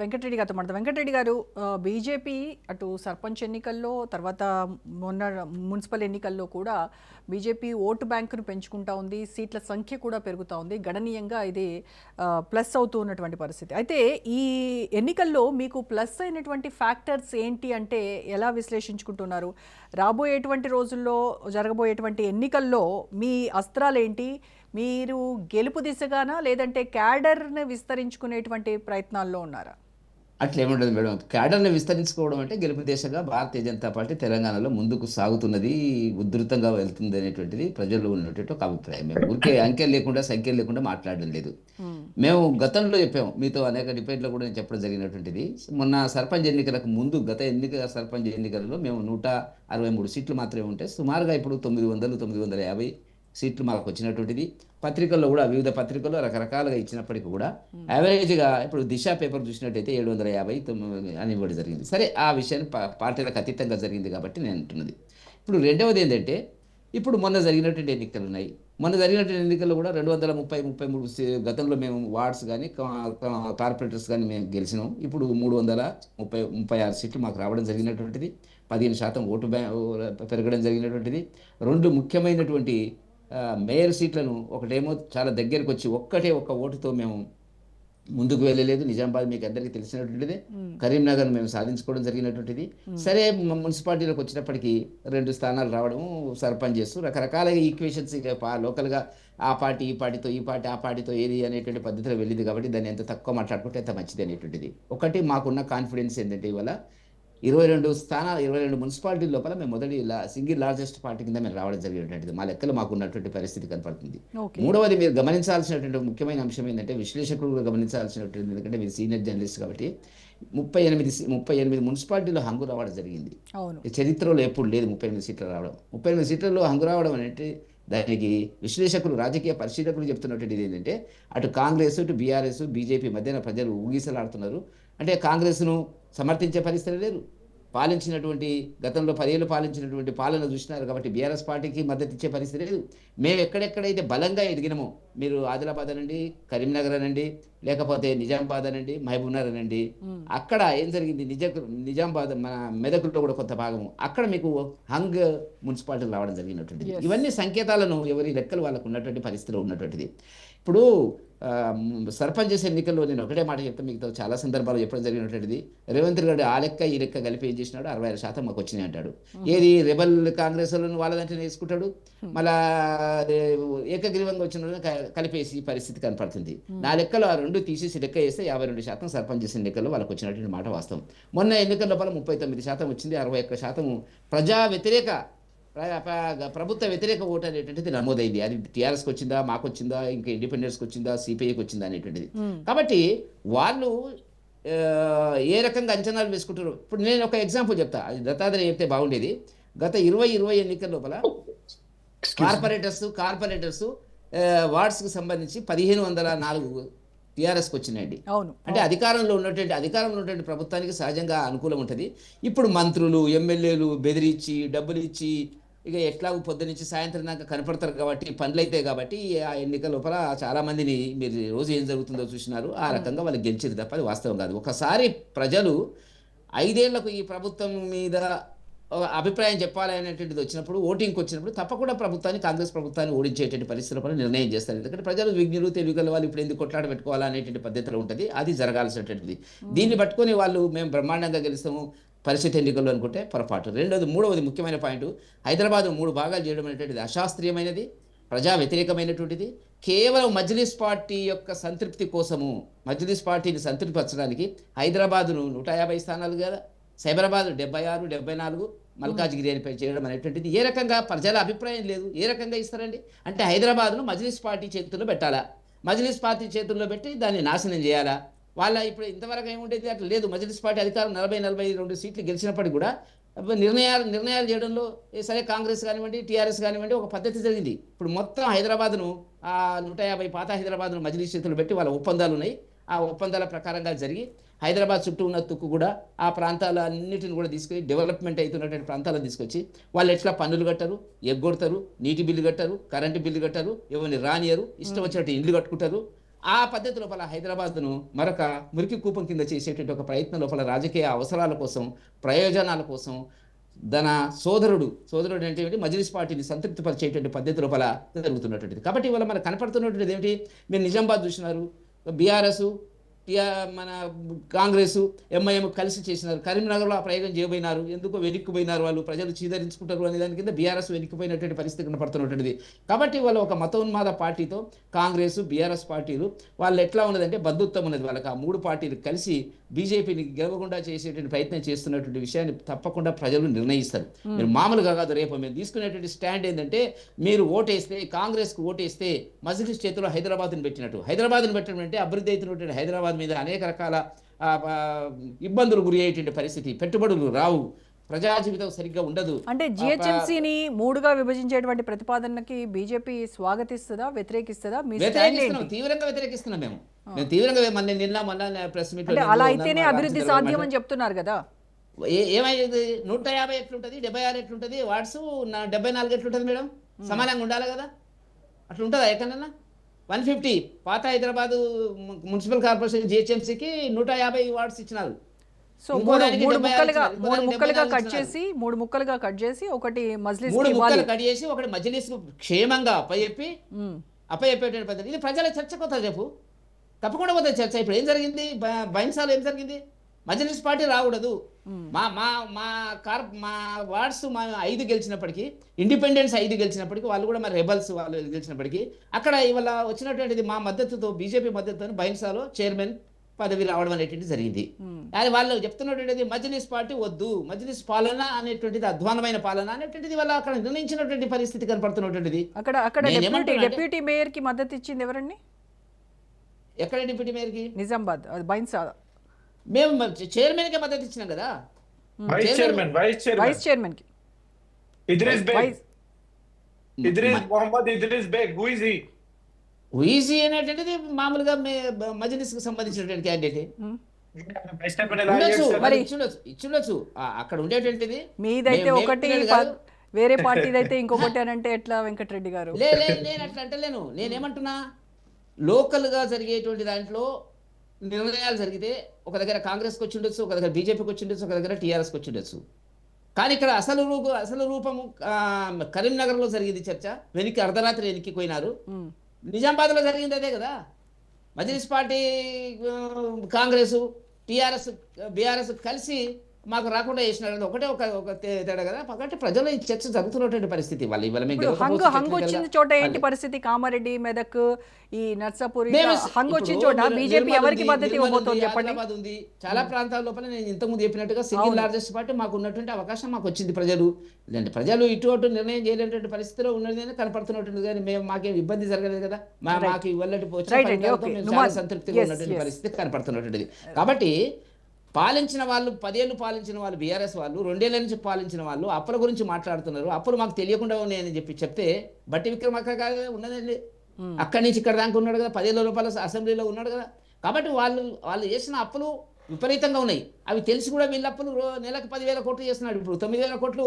వెంకటరెడ్డి గారితో మాట వెంకటరెడ్డి గారు బీజేపీ అటు సర్పంచ్ ఎన్నికల్లో తర్వాత మొన్న మున్సిపల్ ఎన్నికల్లో కూడా బీజేపీ ఓటు బ్యాంకును పెంచుకుంటా ఉంది సీట్ల సంఖ్య కూడా పెరుగుతూ ఉంది గణనీయంగా ఇది ప్లస్ అవుతూ ఉన్నటువంటి పరిస్థితి. అయితే ఈ ఎన్నికల్లో మీకు ప్లస్ అయినటువంటి ఫ్యాక్టర్స్ ఏంటి అంటే ఎలా విశ్లేషించుకుంటున్నారు? రాబోయేటువంటి రోజుల్లో జరగబోయేటువంటి ఎన్నికల్లో మీ అస్త్రాలు ఏంటి? మీరు గెలుపు దిశగానా లేదంటే క్యాడర్ని విస్తరించుకునేటువంటి ప్రయత్నాల్లో ఉన్నారా? అట్లా ఏముండదు మేడం. క్యాడర్ని విస్తరించుకోవడం అంటే గెలుపు దిశగా భారతీయ జనతా పార్టీ తెలంగాణలో ముందుకు సాగుతున్నది ఉధృతంగా వెళ్తుంది అనేటువంటిది ప్రజల్లో ఉన్నటువంటి ఒక అభిప్రాయం. మేము ఊరికే అంకెలు లేకుండా సంఖ్యలు లేకుండా మాట్లాడడం లేదు. మేము గతంలో చెప్పాము మీతో అనేక డిబేట్లో కూడా నేను చెప్పడం జరిగినటువంటిది. మొన్న సర్పంచ్ ఎన్నికలకు ముందు గత ఎన్నిక సర్పంచ్ ఎన్నికలలో మేము నూట అరవై మూడు సీట్లు మాత్రమే ఉంటే సుమారుగా ఇప్పుడు తొమ్మిది వందలు తొమ్మిది వందల యాభై సీట్లు మాకు వచ్చినటువంటిది పత్రికల్లో కూడా వివిధ పత్రికల్లో రకరకాలుగా ఇచ్చినప్పటికీ కూడా యావరేజ్గా ఇప్పుడు దిశ పేపర్ చూసినట్టయితే ఏడు వందల యాభై తొమ్మిది అని ఇవ్వడం జరిగింది. సరే ఆ విషయాన్ని పార్టీలకు అతీతంగా జరిగింది కాబట్టి నేను అంటున్నది ఇప్పుడు రెండవది ఏంటంటే ఇప్పుడు మొన్న జరిగినటువంటి ఎన్నికలు ఉన్నాయి. మొన్న జరిగినటువంటి ఎన్నికల్లో కూడా రెండు వందల ముప్పై ముప్పై మూడు గతంలో మేము వార్డ్స్ కానీ కార్పొరేటర్స్ కానీ మేము గెలిచినాం. ఇప్పుడు మూడు వందల ముప్పై ముప్పై ఆరు సీట్లు మాకు రావడం జరిగినటువంటిది. పదిహేను శాతం ఓటు బ్యా పెరగడం జరిగినటువంటిది. రెండు ముఖ్యమైనటువంటి మేయర్ సీట్లను ఒకటేమో చాలా దగ్గరికి వచ్చి ఒక్కటే ఒక్క ఓటుతో మేము ముందుకు వెళ్ళలేదు. నిజామాబాద్ మీకు అందరికీ తెలిసినటువంటిది. కరీంనగర్ మేము సాధించుకోవడం జరిగినటువంటిది. సరే మున్సిపాలిటీలోకి వచ్చినప్పటికీ రెండు స్థానాలు రావడం సర్పంచ్ చేస్తూ రకరకాల ఈక్వేషన్స్ లోకల్గా ఆ పార్టీ ఈ పార్టీతో ఈ పార్టీ ఆ పార్టీతో ఏది అనేటువంటి పద్ధతిలో వెళ్ళింది కాబట్టి దాన్ని ఎంత తక్కువ మాట్లాడుకుంటే అంత మంచిది అనేటువంటిది. ఒకటి మాకున్న కాన్ఫిడెన్స్ ఏంటంటే ఇవాళ ఇరవై రెండు స్థానాలు ఇరవై రెండు మున్సిపాలిటీ లోపల మేము మొదటి సింగిల్ లార్జెస్ట్ పార్టీ కింద మేము రావడం జరిగినటువంటిది మా లెక్కలు మాకు ఉన్నటువంటి పరిస్థితి కనపడుతుంది. మూడవది మీరు గమనించాల్సినటువంటి ముఖ్యమైన అంశం ఏంటంటే విశ్లేషకులు కూడా గమనించాల్సినటువంటి ఎందుకంటే మీరు సీనియర్ జర్నలిస్ట్ కాబట్టి ముప్పై ఎనిమిది ముప్పై ఎనిమిది మున్సిపాలిటీలో హంగు రావడం జరిగింది. చరిత్రలో ఎప్పుడు లేదు ముప్పై ఎనిమిది సీట్లు రావడం. ముప్పై ఎనిమిది సీట్లలో హంగు రావడం అంటే దానికి విశ్లేషకులు రాజకీయ పరిశీలకులు చెప్తున్నటువంటిది ఏంటంటే అటు కాంగ్రెస్ ఇటు బీఆర్ఎస్ బీజేపీ మధ్యన ప్రజలు ఊగిసలాడుతున్నారు. అంటే కాంగ్రెస్ను సమర్థించే పరిస్థితి లేదు. పాలించినటువంటి గతంలో పదేళ్ళు పాలించినటువంటి పాలన చూసినారు కాబట్టి బీఆర్ఎస్ పార్టీకి మద్దతు ఇచ్చే పరిస్థితి లేదు. మేము ఎక్కడెక్కడైతే బలంగా ఎదిగినామో మీరు ఆదిలాబాద్ అనండి కరీంనగర్ అనండి లేకపోతే నిజామాబాద్ అనండి మహబూబ్నగర్ అనండి అక్కడ ఏం జరిగింది? నిజ నిజామాబాద్ మన మెదకులో కూడా కొంత భాగము. అక్కడ మీకు హంగ్ మున్సిపాలిటీ రావడం జరిగినటువంటిది. ఇవన్నీ సంకేతాలను ఎవరి లెక్కలు వాళ్ళకు ఉన్నటువంటి పరిస్థితిలో ఉన్నటువంటిది. ఇప్పుడు ఆ, మ్, సర్పంచ్ చేసే ఎన్నికల్లో నేను ఒకటే మాట చెప్తాను మీకు చాలా సందర్భాలు చెప్పడం జరిగినటువంటిది. రేవంత్ రెడ్డి ఆ లెక్క ఈ లెక్క కలిపి ఏం చేసినాడు? అరవై ఆరు శాతం మాకు వచ్చినాయి అంటాడు. ఏది రెబల్ కాంగ్రెస్ వాళ్ళదంటే వేసుకుంటాడు? మళ్ళా ఏకగ్రీవంగా వచ్చిన కలిపేసి పరిస్థితి కనపడుతుంది. నా లెక్కలో ఆ రెండు తీసేసి లెక్క వేస్తే యాభై రెండు శాతం సర్పంచ్ చేసిన ఎన్నికల్లో వాళ్ళకి వచ్చినటువంటి మాట వాస్తవం. మొన్న ఎన్నికల లోపల ముప్పై తొమ్మిది శాతం వచ్చింది అరవై ఒక్క శాతం ప్రజా వ్యతిరేక ప్రభుత్వ వ్యతిరేక ఓటు అనేటువంటిది నమోదైంది. అది టీఆర్ఎస్కి వచ్చిందా మాకు వచ్చిందా ఇంకా ఇండిపెండెన్స్కి వచ్చిందా సిపిఐకి వచ్చిందా అనేటువంటిది. కాబట్టి వాళ్ళు ఏ రకంగా అంచనాలు వేసుకుంటారు ఇప్పుడు నేను ఒక ఎగ్జాంపుల్ చెప్తా. అది దత్తాత్రేయ చెప్తే బాగుండేది. గత ఇరవై ఇరవై ఎన్నికల లోపల కార్పొరేటర్స్ కార్పొరేటర్స్ వార్డ్స్కి సంబంధించి పదిహేను వందల నాలుగు టీఆర్ఎస్కి వచ్చినాయండి. అవును. అంటే అధికారంలో ఉన్నటువంటి అధికారంలో ఉన్నటువంటి ప్రభుత్వానికి సహజంగా అనుకూలం ఉంటుంది. ఇప్పుడు మంత్రులు ఎమ్మెల్యేలు బెదిరించి డబ్బులు ఇచ్చి ఇక ఎట్లాగూ పొద్దునుంచి సాయంత్రం దాకా కనపడతారు కాబట్టి పనులు అవుతాయి కాబట్టి ఆ ఎన్నికల లోపల చాలా మందిని మీరు రోజు ఏం జరుగుతుందో చూసినారు. ఆ రకంగా వాళ్ళు గెలిచారు తప్ప అది వాస్తవం కాదు. ఒకసారి ప్రజలు ఐదేళ్ళకు ఈ ప్రభుత్వం మీద అభిప్రాయం చెప్పాలి అనేటువంటిది వచ్చినప్పుడు ఓటింగ్కి వచ్చినప్పుడు తప్పకుండా ప్రభుత్వాన్ని కాంగ్రెస్ ప్రభుత్వాన్ని ఓడించేటువంటి పరిస్థితుల పైన నిర్ణయం చేస్తారు. ఎందుకంటే ప్రజలు విజ్ఞులు తెలివిగల వాళ్ళు ఇప్పుడు ఎందుకు కొట్లాట పెట్టుకోవాలా అనేటువంటి పద్ధతిలో ఉంటుంది. అది జరగాల్సినటువంటిది. దీన్ని పట్టుకొని వాళ్ళు మేము బ్రహ్మాండంగా గెలుస్తాము. పరిస్థితి ఎన్నికల్లో అనుకుంటే పొరపాటు. రెండోది మూడవది ముఖ్యమైన పాయింట్. హైదరాబాద్ మూడు భాగాలు చేయడం అనేటువంటిది అశాస్త్రీయమైనది ప్రజా వ్యతిరేకమైనటువంటిది. కేవలం మజ్లిస్ పార్టీ యొక్క సంతృప్తి కోసము మజ్లిస్ పార్టీని సంతృప్తిపరచడానికి హైదరాబాదును నూట యాభై స్థానాలు కదా. సైబరాబాద్ డెబ్బై ఆరు డెబ్బై నాలుగు మల్కాజ్గిరి అనిపై చేయడం అనేటువంటిది. ఏ రకంగా ప్రజల అభిప్రాయం లేదు ఏ రకంగా ఇస్తారండి? అంటే హైదరాబాద్ను మజ్లిస్ పార్టీ చేతుల్లో పెట్టాలా? మజ్లిస్ పార్టీ చేతుల్లో పెట్టి దాన్ని నాశనం చేయాలా? వాళ్ళ ఇప్పుడు ఇంతవరకు ఏముండేది? అట్లా లేదు. మజిలిస్ పార్టీ అధికారం నలభై నలభై రెండు సీట్లు గెలిచినప్పటికీ కూడా నిర్ణయాలు నిర్ణయాలు చేయడంలో సరే కాంగ్రెస్ కానివ్వండి టీఆర్ఎస్ కానివ్వండి ఒక పద్ధతి జరిగింది. ఇప్పుడు మొత్తం హైదరాబాద్ను ఆ నూట యాభై పాత హైదరాబాద్ను మజిలీ చేతులు పెట్టి వాళ్ళ ఒప్పందాలు ఉన్నాయి. ఆ ఒప్పందాల ప్రకారంగా జరిగి హైదరాబాద్ చుట్టూ ఉన్న తుక్కు కూడా ఆ ప్రాంతాల అన్నింటిని కూడా తీసుకొని డెవలప్మెంట్ అవుతున్నటువంటి ప్రాంతాలను తీసుకొచ్చి వాళ్ళు ఎట్లా పన్నులు కట్టరు? ఎగ్గొడతారు నీటి బిల్లు కట్టరు కరెంటు బిల్లు కట్టరు ఎవరిని రానియరు ఇష్టం వచ్చినట్టు ఇండ్లు కట్టుకుంటారు. ఆ పద్ధతి లోపల హైదరాబాద్ను మరొక మురికి కూపం కింద చేసేటువంటి ఒక ప్రయత్నం లోపల రాజకీయ అవసరాల కోసం ప్రయోజనాల కోసం తన సోదరుడు సోదరుడు అంటే ఏంటి మజ్లిస్ పార్టీని సంతృప్తిపరిచేటువంటి పద్ధతి లోపల జరుగుతున్నటువంటిది. కాబట్టి ఇవాళ మనకు కనపడుతున్నటువంటిది ఏమిటి? మీరు నిజామాబాద్ చూసినారు. బీఆర్ఎస్ మన కాంగ్రెస్ ఎంఐఎం కలిసి చేసినారు. కరీంనగర్లో ఆ ప్రయోగం చేయబోయినారు. ఎందుకో వెనక్కిపోయినారు వాళ్ళు? ప్రజలు చీదరించుకుంటారు అనే దాని కింద బీఆర్ఎస్ వెనక్కిపోయినటువంటి పరిస్థితి కనపడుతున్నటువంటిది. కాబట్టి వాళ్ళు ఒక మతోన్మాద పార్టీతో కాంగ్రెస్ బీఆర్ఎస్ పార్టీలు వాళ్ళు ఎట్లా ఉన్నదంటే బంధుత్వం ఉన్నది వాళ్ళకి. ఆ మూడు పార్టీలు కలిసి బీజేపీని గెలవకుండా చేసేటువంటి ప్రయత్నం చేస్తున్నటువంటి విషయాన్ని తప్పకుండా ప్రజలు నిర్ణయిస్తారు. మీరు మామూలుగా కాదు రేపు మేము తీసుకునేటువంటి స్టాండ్ ఏంటంటే మీరు ఓటేస్తే కాంగ్రెస్కి ఓటేస్తే మజ్లిస్ చేతిలో హైదరాబాద్ని పెట్టినట్టు. హైదరాబాద్ని పెట్టడం అంటే అభివృద్ధి అవుతున్నటువంటి హైదరాబాద్ మీద అనేక రకాల ఇబ్బందులు గురి అయ్యేటువంటి పరిస్థితి. పెట్టుబడులు రావు. ప్రజా జీవితం సరిగ్గా ఉండదు. అంటే జిహెచ్ఎంసీని మూడుగా విభజించేటువంటి ప్రతిపాదనకి బీజేపీ స్వాగతిస్తుందా వ్యతిరేకిస్తుందా? వ్యతిరేకిస్తున్నాం. తీవ్రంగా వ్యతిరేకిస్తున్నాం మేము. మేము తీవ్రంగా మన నిన్న మొన్న ప్రెస్ మీట్ అలా అయితేనే అభివృద్ధి సాధ్యం అని చెప్తున్నారు కదా. ఏమైంది? నూట యాభై ఎట్లుంటది? డెబ్బై ఆరు ఎట్లుంటది? వాట్స్ డెబ్బై నాలుగు ఎట్లుంటది మేడం? సమానంగా ఉండాలి కదా? అట్లా ఉంటుందా ఎక్కడన్నా? One fifty. పాత హైదరాబాదు మున్సిపల్ కార్పొరేషన్ జిహెచ్ఎంసీకి నూట యాభై వార్డ్స్ ఇచ్చినారు. సో మూడు ముక్కలుగా మూడు ముక్కలుగా కట్ చేసి మూడు ముక్కలుగా కట్ చేసి ఒకటి మజ్లిస్ మూడు ముక్కలు కట్ చేసి ఒకటి మజ్లిస్ క్షేమంగా అప్పచెప్పి. అప్పచెప్పేటువంటి పద్ధతి. ఇది ప్రజల చర్చ కొత్త చెప్పు. తప్పకుండా పోతుంది చర్చ. ఇప్పుడు ఏం జరిగింది? బైన్సాలో ఏం జరిగింది? మజ్లిస్ పార్టీ రాకూడదు. మా మా మా కార్ మా వార్డ్స్ మా ఐదు గెలిచినప్పటికీ ఇండిపెండెన్స్ ఐదు గెలిచినప్పటికీ వాళ్ళు కూడా మరి రెబల్స్ వాళ్ళు గెలిచినప్పటికీ అక్కడ ఇవాళ వచ్చినటువంటిది మా మద్దతుతో బీజేపీ మద్దతుతో బైన్సాలో చైర్మన్ పదవి రావడం అనేటువంటిది జరిగింది. అది వాళ్ళు చెప్తున్నటువంటిది మజ్లిస్ పార్టీ వద్దు మజ్లిస్ పాలన అనేటువంటిది అధ్వానమైన పాలన అనేటువంటిది వాళ్ళు అక్కడ నిర్ణయించినటువంటి పరిస్థితి కనపడుతున్నటువంటిది. అక్కడ అక్కడ డెప్యూటీ మేయర్కి మద్దతు ఇచ్చింది ఎవరండి? ఎక్కడ డిప్యూటీ మేయర్కి నిజామాబాద్ అది బైన్సా మేము చైర్మన్కే మద్దతు ఇచ్చినాం కదా. Vice chairman vice chairman. Vice చైర్మన్కి Idris Baig. Vice Idris Mohammed Idris Baig who is he అనేటువంటిది మామూలుగా మే- మజ్లిస్కి సంబంధించినటువంటి క్యాండిడేట్? మరి ఇచ్చుండొచ్చు అక్కడ ఉండేటువంటిది మీదైతే ఒకటి. వేరే పార్టీదైతే ఇంకొకటి అని అంటే ఎట్లా వెంకటరెడ్డి గారు? లే లే నేను అట్లా అంటలేను. నేనేమంటున్నా? లోకల్గా జరిగేటువంటి దాంట్లో నిర్ణయాలు జరిగితే ఒక దగ్గర కాంగ్రెస్కి వచ్చి ఉండొచ్చు ఒక దగ్గర బీజేపీకి వచ్చి ఉండొచ్చు ఒక దగ్గర టీఆర్ఎస్కి వచ్చి ఉండొచ్చు. కానీ ఇక్కడ అసలు రూపు అసలు రూపము కరీంనగర్లో జరిగింది చర్చ వెనక్కి అర్ధరాత్రి వెనక్కి పోయినారు. నిజామాబాద్లో జరిగింది అదే కదా. Majlis party Congress TRS BRS కలిసి మాకు రాకుండా చేసినారు అది ఒకటే ఒక తేడా కదా. కాబట్టి ప్రజలు ఈ చర్చ జరుగుతున్నటువంటి పరిస్థితి. వాళ్ళు ఇవాళ మేము హంగ్ హంగ్ వచ్చిన. చోట ఏంటి పరిస్థితి? కామారెడ్డి మెదక్ ఈ నర్సాపూర్ హంగ్ వచ్చిన చోట బీజేపీ ఎవరికి ఉంది, మద్దతు ఇవ్వబోతోంది చెప్పండి? ఉంది. చాలా ప్రాంతాల లోపల నేను ఇంతకుముందు చెప్పినట్టుగా సింగిల్. లార్జెస్ట్ పార్టీ మాకు ఉన్నటువంటి అవకాశం మాకు వచ్చింది ప్రజలు. లేదంటే ప్రజలు ఇటు అటు నిర్ణయం చేయలేనటువంటి పరిస్థితిలో ఉన్నది అని కనపడుతున్నట్టుంది. కానీ మేము మాకేం ఇబ్బంది జరగలేదు కదా. మా. మాకు ఇవ్వలేటి. చాలా సంతృప్తిగా ఉన్నటువంటి. పరిస్థితి కనపడుతున్నటువంటిది కాబట్టి పాలించిన వాళ్ళు పదేళ్ళు పాలించిన వాళ్ళు బీఆర్ఎస్ వాళ్ళు రెండేళ్ళ నుంచి పాలించిన వాళ్ళు అప్పుల గురించి మాట్లాడుతున్నారు. అప్పులు మాకు తెలియకుండా ఉన్నాయని చెప్పి చెప్తే బట్టి విక్రమార్క ఉన్నదండి. అక్కడి నుంచి ఇక్కడ దాకా ఉన్నాడు కదా పదేళ్ళ రూపాయల అసెంబ్లీలో ఉన్నాడు కదా. కాబట్టి వాళ్ళు వాళ్ళు చేసిన అప్పులు విపరీతంగా ఉన్నాయి. అవి తెలిసి కూడా వీళ్ళ అప్పులు నెలకు పదివేల కోట్లు చేస్తున్నాడు. ఇప్పుడు తొమ్మిది వేల కోట్లు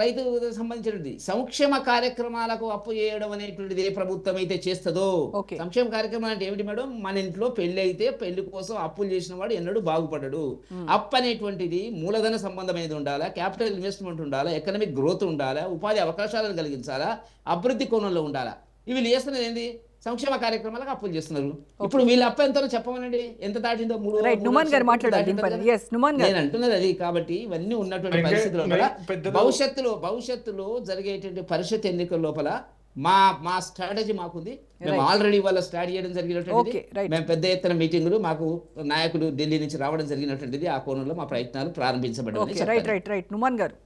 రైతు సంబంధించినది. సంక్షేమ కార్యక్రమాలకు అప్పు చేయడం అనేటువంటిది ఏ ప్రభుత్వం అయితే చేస్తుందో. సంక్షేమ కార్యక్రమం అంటే ఏమిటి మేడం? మన ఇంట్లో పెళ్ళి అయితే పెళ్ళి కోసం అప్పులు చేసిన వాడు ఎన్నడూ బాగుపడడు. అప్పు అనేటువంటిది మూలధన సంబంధమైనది ఉండాలా? క్యాపిటల్ ఇన్వెస్ట్మెంట్ ఉండాలా? ఎకనామిక్ గ్రోత్ ఉండాలా? ఉపాధి అవకాశాలను కలిగించాలా? అభివృద్ధి కోణంలో ఉండాలా? ఇవి చేస్తున్నది ఏంది? సంక్షేమ కార్యక్రమాలకు అప్పులు చేస్తున్నారు. ఇప్పుడు వీళ్ళ అప్పు ఎంతో చెప్పమనండి. ఎంత దాటిందో? మూడు నుమాన్ గారు మాట్లాడారు నేను అంటున్నది అది కాబట్టి ఇవన్నీ ఉన్నటువంటి పరిస్థితుల లోపల భవిష్యత్తులో భవిష్యత్తులో జరిగేటువంటి పరిషత్ ఎన్నికల లోపల? మా మా స్ట్రాటజీ మాకుంది. మేము ఆల్రెడీ వాళ్ళ స్టార్ట్ చేయడం జరిగినటువంటిది. Okay, right. మేము పెద్ద ఎత్తున మీటింగులు మాకు నాయకులు ఢిల్లీ నుంచి రావడం జరిగినటువంటిది. ఆ కోణంలో మా ప్రయత్నాలు ప్రారంభించబడ్డాయి okay right right right Numan గారు.